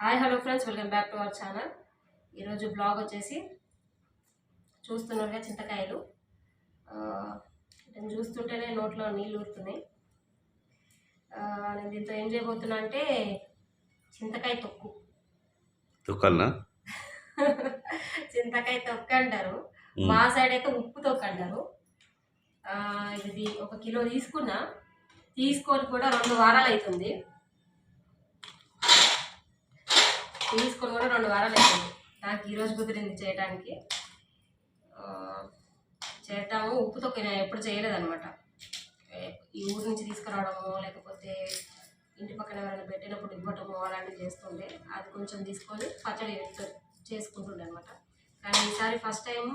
Hi hello friends welcome back to our channel. ఈరోజు blog వచ్చేసి చూస్తున్నారుగా చింతకాయలు. నేను చూస్తుంటేనే నోట్లో నీళ్ళు ఊరుతున్నాయి. నేను దీంతో ఏం చేయబోతున్నా అంటే చింతకాయ తొక్కు. తుక్కల్నా? చింతకాయ తొక్కు అంటారు. మా సైడ్ అయితే ఉప్పు తొక్కు అంటారు. ఇది ఒక కిలో తీసుకున్నా తీసుకొని కూడా రెండు వారాలు అవుతుంది. తీసుకొని కూడా రెండు వారాలు అయిపోయింది. నాకు ఈరోజు కుదిరింది చేయడానికి చేద్దాము. ఉప్పుతో నేను ఎప్పుడు చేయలేదనమాట ఈ ఊరు నుంచి తీసుకురావడము లేకపోతే ఇంటి పక్కన ఎవరైనా పెట్టినప్పుడు ఇవ్వటము అలాంటివి చేస్తుండే అది కొంచెం తీసుకొని పచ్చడి చేసుకుంటుండే అనమాట కానీ ఈసారి ఫస్ట్ టైం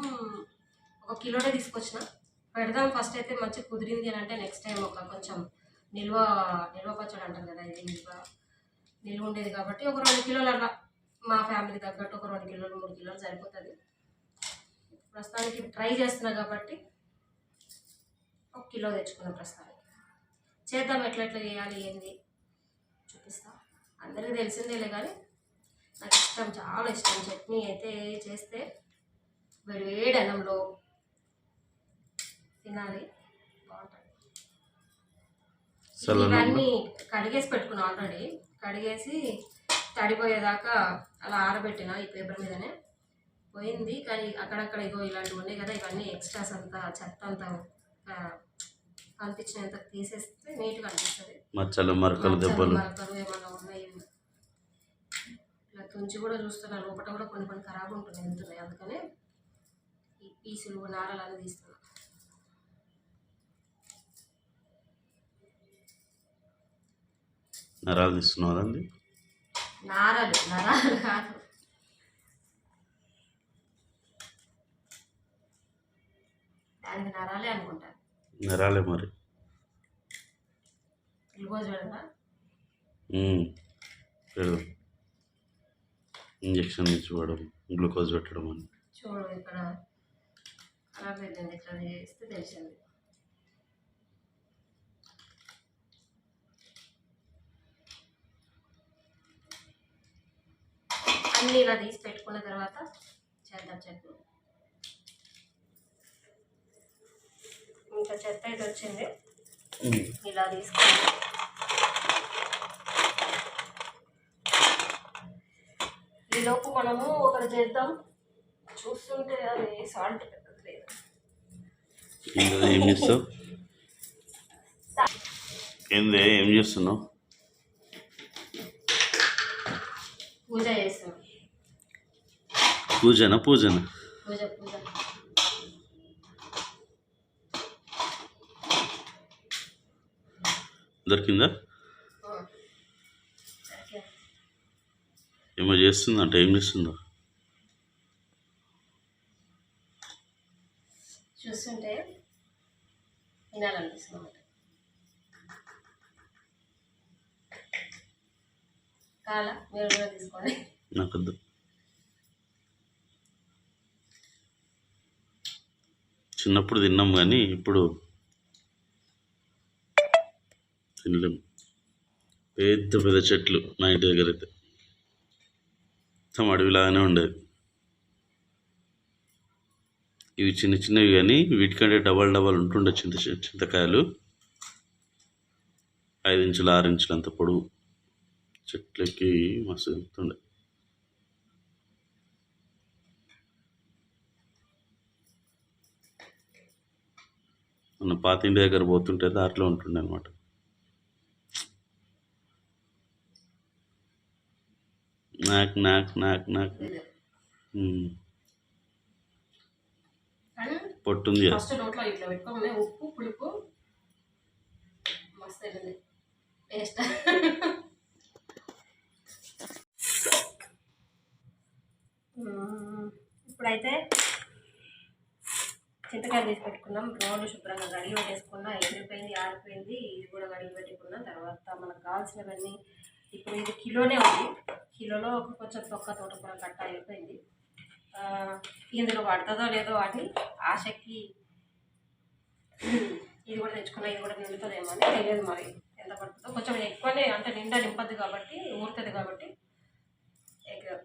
ఒక కిలోనే తీసుకొచ్చిన. పెడదాం ఫస్ట్ అయితే మంచి కుదిరింది అని అంటే నెక్స్ట్ టైం ఒక కొంచెం నిల్వ నిల్వ పచ్చడి అంటారు కదా ఇది నిల్వ నిల్వ ఉండేది కాబట్టి ఒక రెండు కిలోలు అలా మా ఫ్యామిలీ తగ్గట్టు ఒక రెండు కిలోలు మూడు కిలోలు సరిపోతుంది. ప్రస్తుతానికి ట్రై చేస్తున్నా కాబట్టి ఒక కిలో తెచ్చుకున్నాం ప్రస్తుతానికి. చేద్దాం ఎట్లా ఎట్లా చేయాలి ఏంది? చూపిస్తా. అందరికీ తెలిసిందేలే కానీ నాకు ఇష్టం చాలా ఇష్టం. చట్నీ అయితే చేస్తే వేడి వేడి అన్నంలో తినాలి. బాగుంటుంది? ఇవన్నీ కడిగేసి పెట్టుకున్నా ఆల్రెడీ కడిగేసి తడిపోయేదాకా అలా ఆరబెట్టిన ఈ పేపర్ మీదనే. పోయింది కానీ అక్కడక్కడ ఇగో ఇలాంటివి ఉన్నాయి కదా ఇవన్నీ ఎక్స్ట్రాస్ అంతా చెత్త అంతా కనిపించినంత తీసేస్తే నీట్గా అనిపిస్తుంది. మచ్చలు మరకలు దెబ్బలు. మరకలు ఏమన్నా ఉన్నాయి? ఇలా తుంచి కూడా చూస్తున్నా లోపల కూడా కొన్ని కొన్ని ఖరాబ్ ఉంటున్నాయి వెళ్తున్నాయి అందుకనే ఈ పీసులు నారలు అన్నీ తీస్తున్నా. నరాలు తీస్తున్నావు కదండి నారలు నరాలు కాదు. దానికి నరాలే అనుకుంటాను నరాలే మరి. గ్లూకోజ్. పెడదాం ఇంజక్షన్ ఇచ్చివ్వడం గ్లూకోజ్ పెట్టడం అని. చూడు ఇక్కడ. ఖరాబ్ చేస్తే తెలిసింది. అన్నీ ఇలా తీసి పెట్టుకున్న తర్వాత చేద్దాం చట్నీ. ఇంకా చెత్త అయితే వచ్చింది. ఇలా తీసుకోండి. ఈలోపు మనము ఒకటి చేద్దాం. చూస్తుంటే అది సాల్ట్ పెట్టలేదు ఏం చేస్తావు? ఏంది ఏం చేస్తున్నావు? పూజ చేస్తాం పూజనా పూజనా? పూజ పూజ. దొరికిందా. ఏమో చేస్తుందంట ఏం చేస్తుందో చూస్తుంటే తినాలనిపిస్తుంది అన్నమాట కాల మీరు కూడా తీసుకోండి నాకు వద్దు చిన్నప్పుడు తిన్నాం కానీ ఇప్పుడు తినలేం. పెద్ద పెద్ద చెట్లు మా ఇంటి దగ్గర అయితే మొత్తం అడవిలాగానే ఉండేది. ఇవి చిన్న చిన్నవి కానీ వీటికంటే డబల్ డబల్ ఉంటుండే చింత చింతకాయలు. ఐదు ఇంచులు ఆరు ఇంచులు అంత పొడవు చెట్లకి మస్తు ఉంటుండే మన పాత ఇంటి దగ్గర పోతుంటే దాంట్లో ఉంటుండే అనమాట నాక్ నాక్ నాక్ నాక్. పొట్టుంది కదా. ఫస్ట్ నోట్లో ఇట్లా పెట్టుకోగానే ఉప్పు పులుపు. మస్తు వెళ్ళింది టేస్ట్. ఇప్పుడైతే చింతకాయలు తీసి పెట్టుకున్నాం. రోడ్లు శుభ్రంగా కడిగి పెట్టేసుకున్నా. ఎండిపోయింది ఆరిపోయింది. ఇది కూడా కడిగి పెట్టుకున్నాం తర్వాత మనకు కావాల్సినవన్నీ ఇప్పుడు ఇది కిలోనే ఉంది. కిలోలో ఒక కొంచెం తొక్క తోటకూర కట్ట అయిపోయింది. ఇందులో పడుతుందో లేదో అని ఆశకి ఇది కూడా తెచ్చుకున్నా. ఇది కూడా నిండుతుందేమో అని తెలియదు మరి ఎంత పడుతుందో. కొంచెం ఎక్కువనే అంటే నిండా నింపద్దు కాబట్టి ఊరుతుంది కాబట్టి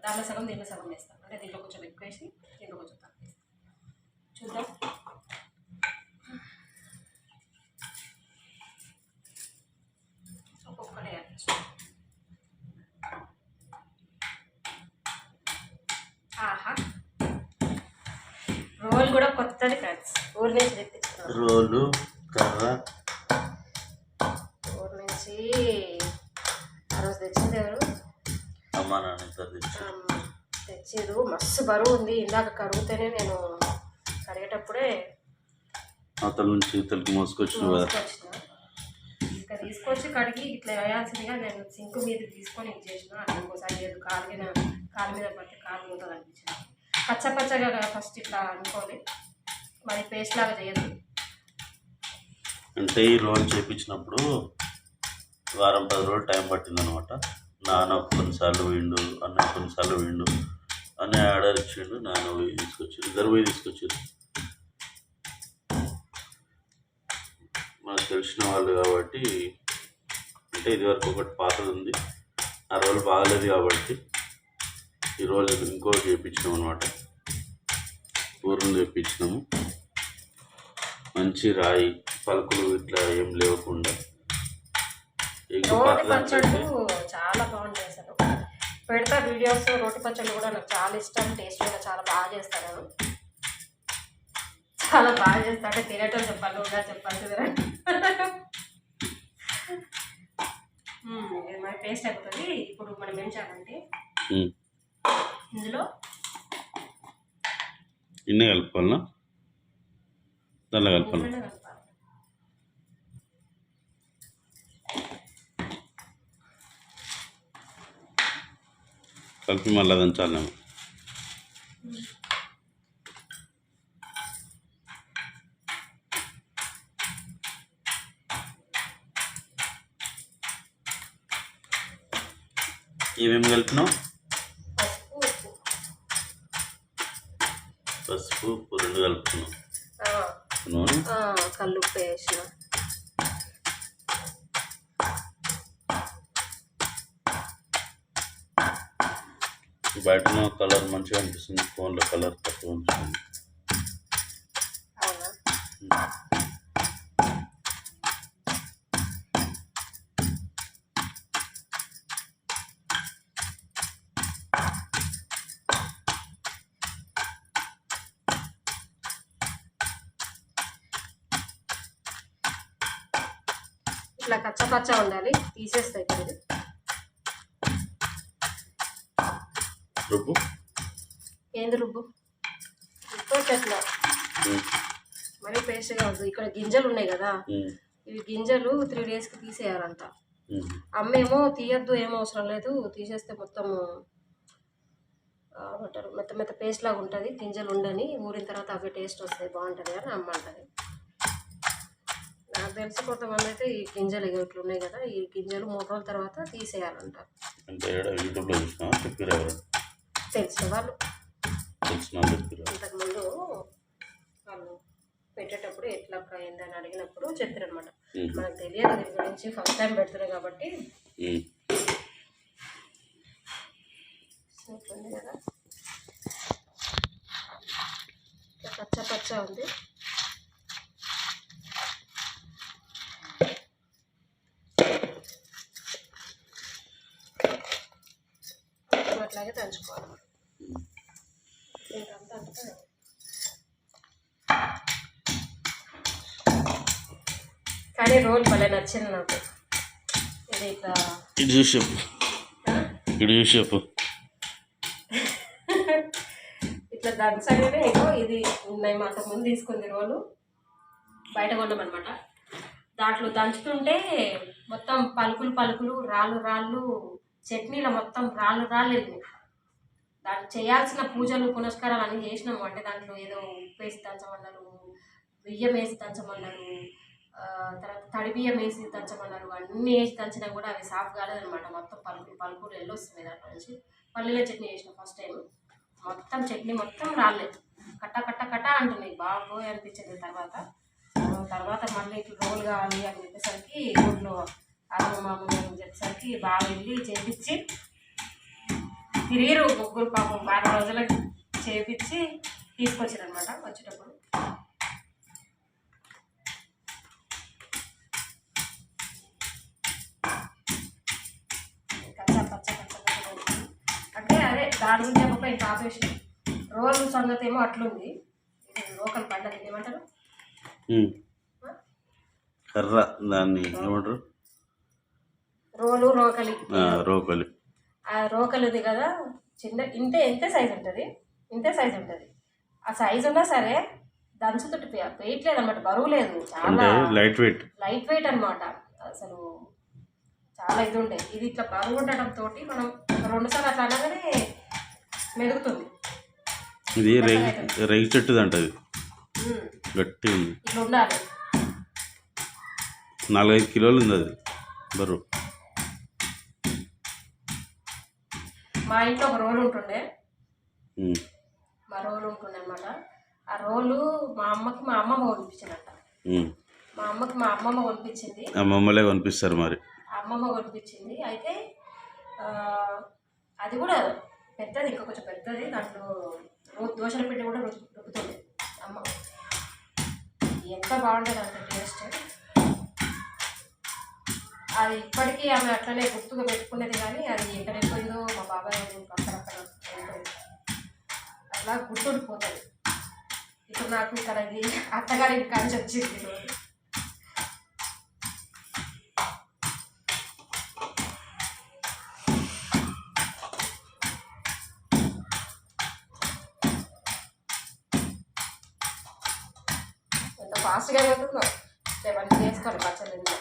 దాంట్లో సగం దీంట్లో సగం వేస్తాం. అంటే దీంట్లో కొంచెం ఎక్కువ వేసి దీంట్లో కొంచెం చూద్దాం. ఒక్కొక్కటి ఆహా. రోల్ కూడా కొత్తది ఫ్రెండ్స్. ఊరి నుంచి తెప్పించుకున్నాం. రోలు కర్ర. ఊరి నుంచి ఆ రోజు తెచ్చింది ఎవరు? అమ్మ నాన్న మస్తు బరువు ఉంది. ఇందాక కడుగుతేనే నేను కడిగేటప్పుడే అవతల నుంచి ఇవతలకి మోసుకొచ్చిన కదా ఇంకా తీసుకొచ్చి కడిగి ఇట్లా వేయాల్సిందిగా నేను సింక్ మీద తీసుకొని ఇది చేసిన. అది ఇంకోసారి లేదు కాలు మీద కాలు మీద పట్టి కాలు పోతుంది అనిపించింది. పచ్చ పచ్చగా ఫస్ట్ ఇట్లా అనుకోవాలి మరి పేస్ట్ లాగా చేయదు అంటే ఈ రోల్ చేపించినప్పుడు వారం పది రోజులు టైం పట్టింది అనమాట నాన్న కొన్నిసార్లు పోయిండు అన్న కొన్నిసార్లు పోయిండు అన్న ఆర్డర్ ఇచ్చిండు నాన్న పోయి తీసుకొచ్చారు ఇద్దరు పోయి తీసుకొచ్చారు మనకు తెలిసిన వాళ్ళు కాబట్టి అంటే ఇది వరకు ఒకటి పాతది ఉంది. ఆ రోల్ బాగలేదు కాబట్టి ఈ రోజు ఇంకోటి చేయించినాం అనమాట ఊరిని తెప్పించినాము మంచి రాయి పలుకులు ఇట్లా ఏం అంటే చాలా బాగుంటాయి అసలు. పెడతా వీడియోస్ రోటి పచ్చళ్ళు కూడా నాకు చాలా ఇష్టం. టేస్ట్ కూడా చాలా బాగా చేస్తాను నేను చాలా బాగా చేస్తా అంటే తినేటో చెప్పాలి కూడా చెప్పాలి మన పేస్ట్ అయిపోతుంది. ఇప్పుడు మనం ఏం చేయాలంటే. ఇందులో ఇన్నే కలుపుకోవాలనా? దానిలో కలపాలి. కలిపి మళ్ళీ దంచాలేమో నూనె ఆ, కల్లుప్పు వేసిన. బయట కలర్ మంచిగా అనిపిస్తుంది. ఫోన్లో కలర్ తక్కువ అనిపిస్తుంది. ఇట్లా కచ్చ పచ్చ ఉండాలి తీసేస్తాయి ఇప్పుడు. రుబ్బు. ఏంది రుబ్బు? ఉమ్, మరీ పేస్ట్గా ఉంది ఇక్కడ గింజలు ఉన్నాయి కదా. ఇవి గింజలు త్రీ డేస్కి తీసేయాలంట. అమ్మేమో తీయద్దు ఏం అవసరం లేదు. తీసేస్తే మొత్తం మెత్త మెత్త పేస్ట్ లాగా ఉంటుంది. గింజలు ఉండని ఊరిన తర్వాత అవే టేస్ట్ వస్తాయి. బాగుంటుంది అని అమ్మ అంటది. నాకు తెలిసి. కొంతమంది అయితే ఈ గింజలు ఇట్లా ఉన్నాయి కదా ఈ గింజలు మూడు రోజుల తర్వాత తీసేయాలంట అంటే ఏడ యూట్యూబ్లో చూసినా చెప్పారు ఎవరు? తెలిసిన వాళ్ళు. తెలిసిన చెప్పారు ఇంతకుముందు వాళ్ళు పెట్టేటప్పుడు ఎట్లా అయిందని అడిగినప్పుడు చెప్పారనమాట ఉమ్, మనకు తెలియదు దీని గురించి ఫస్ట్ టైం పెడుతున్నాం కాబట్టి. ఉంటుంది కదా. పచ్చ పచ్చ ఉంది. దంచుకోవాలి. కానీ రోల్ భలే నచ్చింది నాకు. ఇది ఇట్లా చూసి చెప్పు. ఇటు చూసి చెప్పు. ఇట్లా దంచగానే ఇది మేము అంత ముందు తీసుకుంది రోలు. బయట కొన్నామన్నమాట దాంట్లో దంచుతుంటే మొత్తం పలుకులు పలుకులు రాళ్ళు రాళ్ళు చట్నీలో మొత్తం రాళ్ళు రాళ్ళు వెళ్ళినాయి. దానికి చేయాల్సిన పూజలు పునస్కారాలు అన్నీ చేసినాము. అంటే దాంట్లో ఏదో ఉప్పు వేసి దంచమన్నారు బియ్యం వేసి దంచమన్నారు తర్వాత తడి బియ్యం వేసి దంచమన్నారు అన్నీ వేసి దంచినా కూడా అవి సాఫ్ కాలేదనమాట మొత్తం పలుకులు పలుకులు వెళ్ళొస్తుంది దాంట్లో నుంచి. పల్లీల చట్నీ చేసిన ఫస్ట్ టైం మొత్తం చట్నీ మొత్తం రాలేదు కట్ట కట్ట కట్ట అంటున్నాయి. బాగోయ్ అనిపించింది తర్వాత. తర్వాత మళ్ళీ ఇట్లా రోల్ కావాలి అని చెప్పేసరికి ఊళ్ళో అమ్మ మామూలు అని చెప్పేసరికి బాగా వెళ్ళి చేపించి తిరిగిరు ముగ్గురు పాపం వారం రోజులకు చేపించి తీసుకొచ్చారు అనమాట వచ్చేటప్పుడు కచ్చా పచ్చ కచ్చా పచ్చ కొడుతుంది. అంటే అదే దాని గురించి చెప్పకపోయి ఇంకా ఆపేసి రోజు సంగతి ఏమో అట్లుంది లోకల్ పండగ ఏమంటారు. కర్ర దాన్ని ఏమంటారు? రోలు రోకలి. రోకలి. ఆ రోకలు ఉంది కదా చిన్న ఇంతే ఇంతే సైజ్ ఉంటుంది. ఇంతే సైజ్ ఉంటుంది. ఆ సైజ్ ఉన్నా సరే దంచుతోటి వెయిట్ లేదన్నమాట బరువు లేదు. అంటే చాలా లైట్ వెయిట్ లైట్ వెయిట్ అన్నమాట అసలు చాలా ఇది ఉండే. ఇది ఇట్లా బరువు ఉండడం తోటి మనం రెండు సార్లు అట్లా అనగానే మెదుగుతుంది. ఇది రేగి రేగి చెట్టుది అంటది ఉమ్, గట్టి. ఉంది ఇట్లా ఉండాలి. నాలుగైదు కిలోలు ఉంది అది బరువు. మా ఇంట్లో ఒక రోలు ఉంటుండే. మా రోలు ఉంటుండే అనమాట ఆ రోలు మా అమ్మకి మా అమ్మమ్మ కొనిపించిందంట. మా అమ్మకి మా అమ్మమ్మ కొనిపించింది. ఆ మమ్మలే కనిపిస్తారు మరి. అమ్మమ్మ కొనిపించింది. అయితే అది కూడా పెద్దది ఇంకా కొంచెం పెద్దది. దాంట్లో దోశల పిండి కూడా రుబ్బు- రుబ్బుతుంది అమ్మ. ఎంత బాగుంటుంది అంత టేస్ట్. అది ఇప్పటికీ ఆమె అట్లనే గుర్తుగా పెట్టుకునేది కానీ అది ఎక్కడెక్కడో మా బాబాయ్ అక్కడక్కడ అట్లా గుర్తుండిపోతుంది ఇప్పుడు నాకు ఇక్కడ ఇది అత్తగారి కాంచి వచ్చింది ఈరోజు. ఎంత ఫాస్ట్గా అయిపోతుందో సెవెన్ చేసుకోవాలి పచ్చడి ఇంట్లో.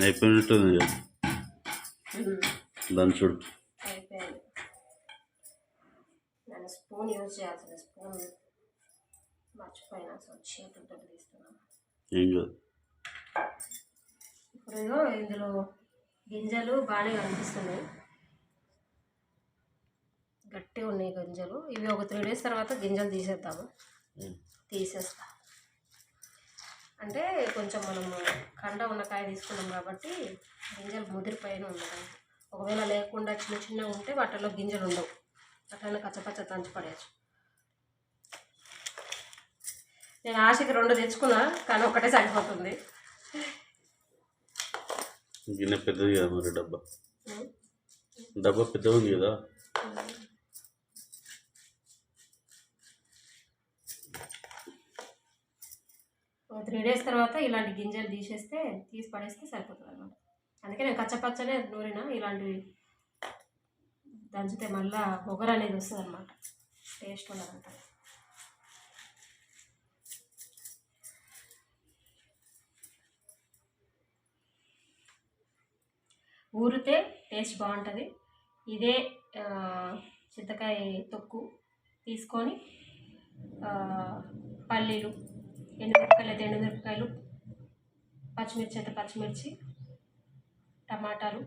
అయిపోయినట్టుంది కదా. దాని చూడు అయిపోయింది నేను స్పూన్ యూజ్ చేయాల్సిన స్పూన్ మర్చిపోయినా సో చేతులతో తీస్తున్నాను ఏం కాదు ఇప్పుడు ఇందులో గింజలు బాగానే కనిపిస్తున్నాయి గట్టిగా ఉన్నాయి గింజలు ఇవి ఒక త్రీ డేస్ తర్వాత గింజలు తీసేద్దాము. తీసేస్తా అంటే కొంచెం మనము కండ ఉన్న కాయ తీసుకున్నాం కాబట్టి గింజలు ముదిరిపోయిన ఉండదు ఒకవేళ లేకుండా చిన్న చిన్నగా ఉంటే వాటిలో గింజలు ఉండవు అట్లనే కచ్చపచ్చ దంచి పడేయచ్చు. నేను ఆశకి రెండు తెచ్చుకున్నా కానీ ఒకటే సరిపోతుంది. గిన్నె పెద్దది కదా మరి డబ్బా. డబ్బా పెద్దగా ఉంది కదా? ఒక త్రీ డేస్ తర్వాత ఇలాంటి గింజలు తీసేస్తే తీసి పడేస్తే సరిపోతుంది అనమాట అందుకే నేను కచ్చపచ్చనే నూరిన ఇలాంటివి దంచితే మళ్ళా పొగర అనేది వస్తుంది అనమాట టేస్ట్ ఉండదంట ఊరితే టేస్ట్ బాగుంటుంది. ఇదే చింతకాయ తొక్కు తీసుకొని పల్లీలు ఎండుమిరపకాయలు అయితే ఎండుమిరపకాయలు పచ్చిమిర్చి అయితే పచ్చిమిర్చి టమాటాలు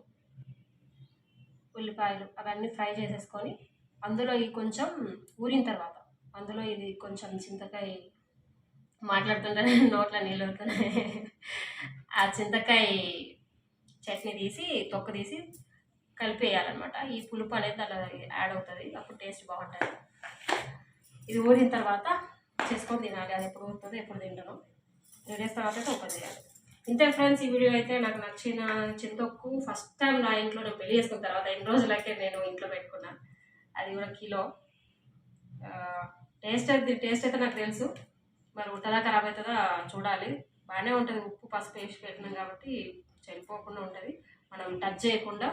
ఉల్లిపాయలు అవన్నీ ఫ్రై చేసేసుకొని అందులో ఈ కొంచెం ఊరిన తర్వాత అందులో ఇది కొంచెం చింతకాయ మాట్లాడుతుంటేనే నోట్లో నీళ్ళు అవుతున్నాయి ఆ చింతకాయ చట్నీ తీసి తొక్క తీసి కలిపేయాలన్నమాట. ఈ పులుపు అనేది అలా యాడ్ అవుతుంది అప్పుడు టేస్ట్ బాగుంటుంది. ఇది ఊరిన తర్వాత చేసుకొని తినాలి. అది ఎప్పుడు ఊరుతుందో ఎప్పుడు తింటాను. త్రీ డేస్ తర్వాత అయితే ఓపెన్ చేయాలి. ఇంతే ఫ్రెండ్స్ ఈ వీడియో అయితే నాకు నచ్చిన చింతొక్కు ఫస్ట్ టైం నా ఇంట్లో నేను పెళ్ళి చేసుకున్న తర్వాత ఎన్ని రోజులకే నేను ఇంట్లో పెట్టుకున్నాను అది కూడా కిలో. టేస్ట్ అయితే టేస్ట్ అయితే నాకు తెలుసు. మరి ఉంటుందా ఖరాబ్ అవుతుందా చూడాలి. బాగానే ఉంటుంది ఉప్పు పసుపు వేసి పెట్టినాం కాబట్టి చెడిపోకుండా ఉంటుంది. మనం టచ్ చేయకుండా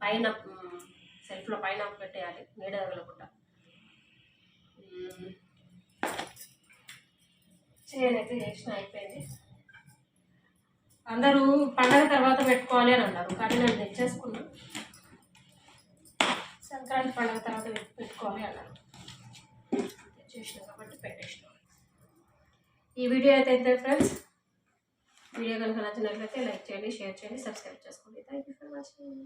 పైన సెల్ఫ్లో పైన పెట్టేయాలి. నీడ తగలకుండా. చేయనైతే చేసిన అయిపోయింది. అందరూ పండగ తర్వాత పెట్టుకోవాలి అని అన్నారు. కానీ నేను తెచ్చేసుకున్నాను సంక్రాంతి పండగ తర్వాత పెట్టుకోవాలి అన్నారు. తెచ్చేసిన కాబట్టి పెట్టేసినాం. ఈ వీడియో అయితే అయితే ఫ్రెండ్స్. వీడియో కనుక నచ్చినట్లయితే లైక్ చేయండి షేర్ చేయండి సబ్స్క్రైబ్ చేసుకోండి. Thank you for watching